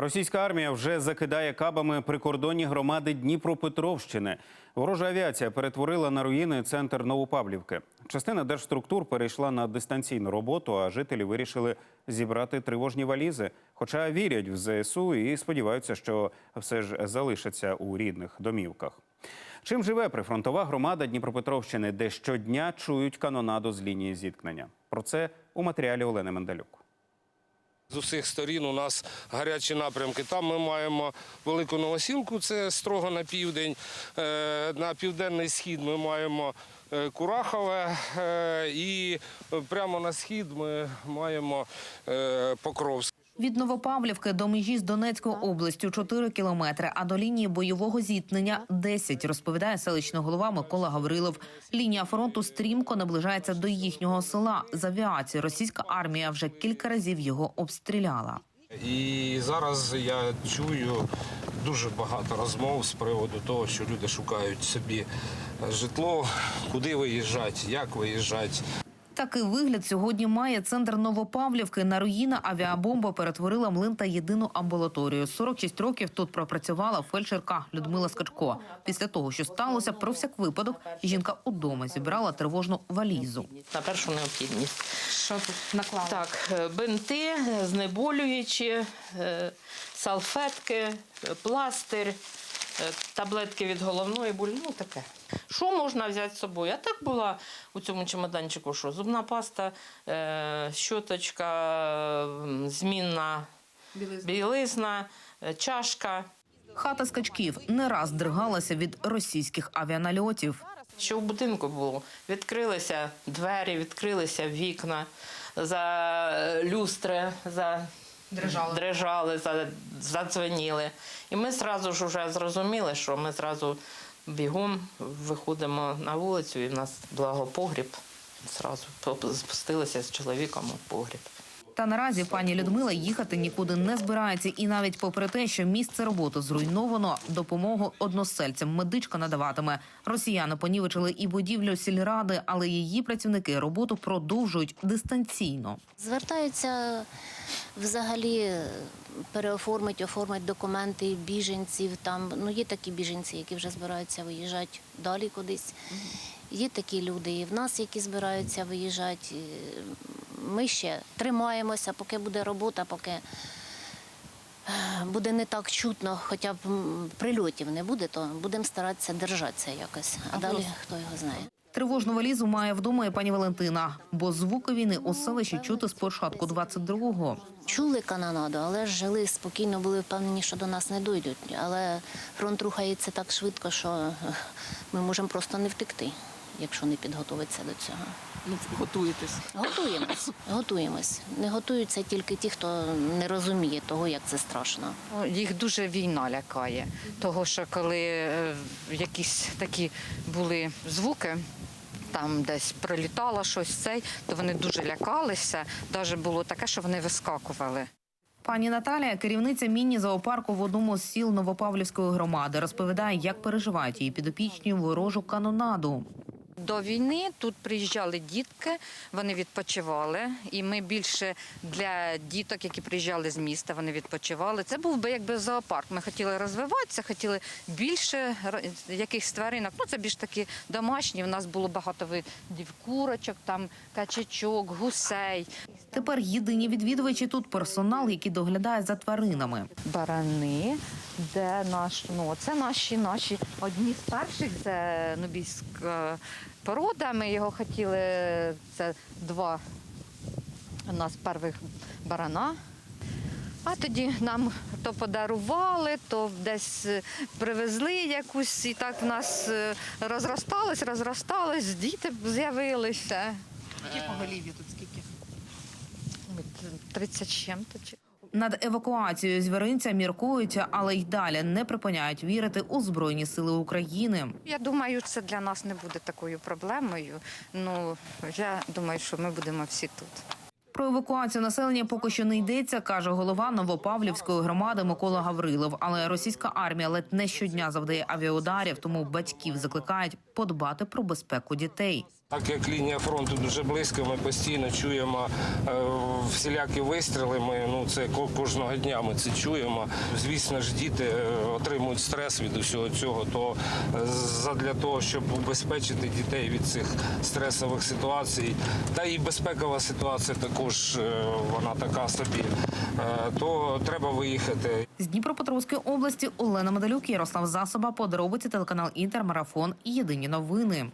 Російська армія вже закидає кабами прикордонні громади Дніпропетровщини. Ворожа авіація перетворила на руїни центр Новопавлівки. Частина держструктур перейшла на дистанційну роботу, а жителі вирішили зібрати тривожні валізи. Хоча вірять в ЗСУ і сподіваються, що все ж залишаться у рідних домівках. Чим живе прифронтова громада Дніпропетровщини, де щодня чують канонаду з лінії зіткнення? Про це у матеріалі Олени Мендалюк. З усіх сторін у нас гарячі напрямки. Там ми маємо велику новосілку, це строго на південь. Е, На південний схід ми маємо е, Курахове, е, і прямо на схід ми маємо Покровськ. Від Новопавлівки до межі з Донецькою областю 4 кілометри, а до лінії бойового зіткнення 10, розповідає селищний голова Микола Гаврилов. Лінія фронту стрімко наближається до їхнього села. З авіації російська армія вже кілька разів його обстріляла. І зараз я чую дуже багато розмов з приводу того, що люди шукають собі житло, куди виїжджати, як виїжджати. Такий вигляд сьогодні має центр Новопавлівки. На руїна авіабомба перетворила млин та єдину амбулаторію. 46 років тут пропрацювала фельдшерка Людмила Скачко. Після того, що сталося, про всяк випадок, жінка удома зібрала тривожну валізу. на першу необхідність. Що тут наклали? Так, е, бинти, знеболюючі, е, салфетки, е, пластир, таблетки від головної болі, ну таке. Що можна взяти з собою? А так була у цьому чемоданчику, що зубна паста, е, щоточка, змінна Білизна. білизна, е, чашка. Хата скачків не раз дригалася від російських авіанальотів. Що в будинку було? Відкрилися двері, відкрилися вікна, за люстри, за Дрижали. дрижали задзвеніли. І ми одразу ж вже зрозуміли, що ми зразу бігом виходимо на вулицю, і в нас благопогріб. Зразу спустилися з чоловіком у погріб. Та наразі пані Людмила їхати нікуди не збирається, і навіть попри те, що місце роботи зруйновано, допомогу односельцям медичка надаватиме. Росіяни понівечили і будівлю сільради, але її працівники роботу продовжують дистанційно. Звертаються взагалі переоформити, оформити документи біженців. Там ну є такі біженці, які вже збираються виїжджати далі кудись. Є такі люди, і в нас, які збираються виїжджати. Ми ще тримаємося, поки буде робота, поки е, буде не так чутно, хоча б прильотів не буде, то будемо старатися держатися якось. А далі хто його знає. Тривожну валізу має вдома і пані Валентина, бо звуки війни у селищі чути з початку 22-го. Чули канонаду, але ж жили спокійно, були впевнені, що до нас не дойдуть. Але фронт рухається так швидко, що е, ми можемо просто не втекти, якщо не підготуватися до цього. Ну, готуєтесь. Готуємось, готуємось. Не готуються тільки ті, хто не розуміє того, як це страшно. Їх дуже війна лякає, того що коли е, якісь такі були звуки. Там десь прилітало щось цей, то вони дуже лякалися. Навіть було таке, що вони вискакували. Пані Наталія, керівниця міні-зоопарку в одному з сіл Новопавлівської громади, розповідає, як переживають її підопічні ворожу канонаду. До війни тут приїжджали дітки, вони відпочивали, і ми більше для діток, які приїжджали з міста, вони відпочивали. Це був би якби зоопарк. Ми хотіли розвиватися, хотіли більше якихось тваринок. Ну це більш такі домашні. У нас було багато видів курочок, там качачок, гусей. Тепер єдині відвідувачі тут персонал, який доглядає за тваринами. барани, де наш, ну це наші наші одні з перших, це нубійська порода. Ми його хотіли. Це два у нас перших барана. А тоді нам то подарували, то десь е, привезли якусь, і так в нас е, розросталось, розросталось, діти з'явилися. Які поголів'я тут скільки? 30 з чим-то. Над евакуацією звіринця міркуються, але й далі не припиняють вірити у збройні сили України. Я думаю, це для нас не буде такою проблемою. Ну я думаю, що ми будемо всі тут. Про евакуацію населення поки що не йдеться, каже голова Новопавлівської громади Микола Гаврилов. Але російська армія ледь не щодня завдає авіаударів, тому батьків закликають подбати про безпеку дітей. Так як лінія фронту дуже близько, ми постійно чуємо е, всілякі вистріли. Ми ну це ко- кожного дня ми це чуємо. Звісно ж, діти е, отримують стрес від усього цього. То е, задля того, щоб убезпечити дітей від цих стресових ситуацій, та і безпекова ситуація також вона така собі, то треба виїхати. З Дніпропетровської області Олена Медалюк, Ярослав Засоба, подробиці телеканал Інтермарафон. і Єдині новини.